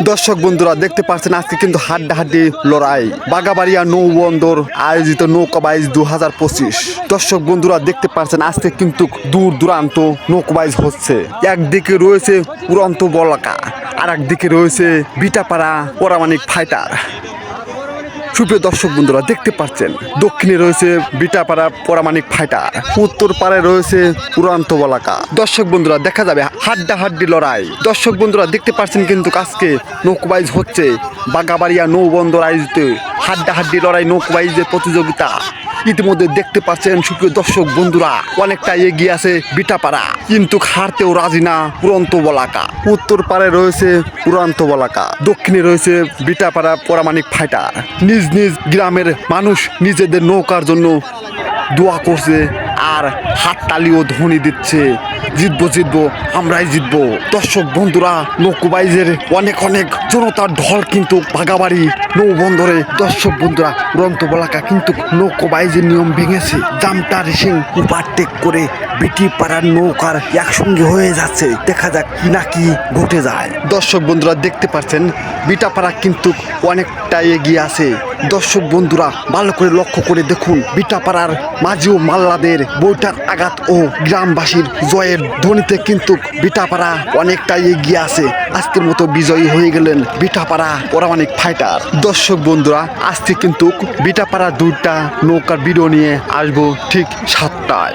দর্শক বন্ধুরা, দেখতে পাচ্ছেন আজকে কিন্তু হাড্ডাহাড্ডি লড়াই। বাগাবাড়িয়া নৌ বন্দর আয়োজিত নৌকা বাইজ দু হাজার পঁচিশ। দর্শক বন্ধুরা, দেখতে পাচ্ছেন আজকে কিন্তু দূর দূরান্ত নৌকা বাইজ হচ্ছে। একদিকে রয়েছে উড়ন্ত বলাকা আর একদিকে রয়েছে বিটাপাড়া পরামানিক ফাইটার সুপ্রিয় দর্শক বন্ধুরা, দেখতে পাচ্ছেন, দক্ষিণে রয়েছে বিটাপাড়া পরামানিক ফাইটা, উত্তর পাড়ায় রয়েছে পুরান্ত বলাকা। দর্শক বন্ধুরা, দেখা যাবে হাড্ডা হাড্ডি লড়াই। দর্শক বন্ধুরা, দেখতে পাচ্ছেন কিন্তু আজকে নৌকবাইজ হচ্ছে বাগাবাড়িয়া নৌবন্দর আয়োজিত হাড্ডা হাড্ডি লড়াই নৌকবাইজের প্রতিযোগিতা। ইতিমধ্যে দেখতে পাচ্ছেন সুপ্রিয় দর্শক বন্ধুরা অনেকটা এগিয়ে আছে বিটাপাড়া। কিন্তু হারতেও রাজি না পুরন্ত বলাকা। উত্তর পারে রয়েছে পুরান্ত বলাকা। দক্ষিণে রয়েছে বিটাপাড়া পরামানিক ফাইটার নিজ নিজ গ্রামের মানুষ নিজেদের নৌকার জন্য দোয়া করছে আর হাততালিও ধ্বনি দিচ্ছে। জিতবো জিতবো, আমরাই জিতবো। দর্শক বন্ধুরা, নৌকুবাইজের অনেক অনেক জনতার ঢল কিন্তু ভাগাবাড়ি নৌবন্দরে। দর্শক বন্ধুরা রন্ত বলাকা কিন্তু নৌকুবাইজের নিয়ম ভেঙেছে। জামটা রেসিং ওভারটেক করে বিটি পাড়ার নৌকার একসঙ্গে হয়ে যাচ্ছে। দেখা যাক কি না কি ঘটে যায়। দর্শক বন্ধুরা, দেখতে পাচ্ছেন বিটাপাড়া কিন্তু অনেকটা এগিয়ে আছে। দর্শক বন্ধুরা, ভালো করে লক্ষ্য করে দেখুন বিটাপাড়ার মাঝি ও মাল্লাদের বইটার আঘাত ও গ্রামবাসীর জয়ের ধ্বনিতে কিন্তু বিটাপাড়া অনেকটা এগিয়ে আছে। আজকের মতো বিজয়ী হয়ে গেলেন বিটাপাড়া পরামানিক ফাইটার দর্শক বন্ধুরা, আজকে কিন্তু বিটাপাড়া দুইটা নৌকার ভিডিও নিয়ে আসব ঠিক সাতটায়।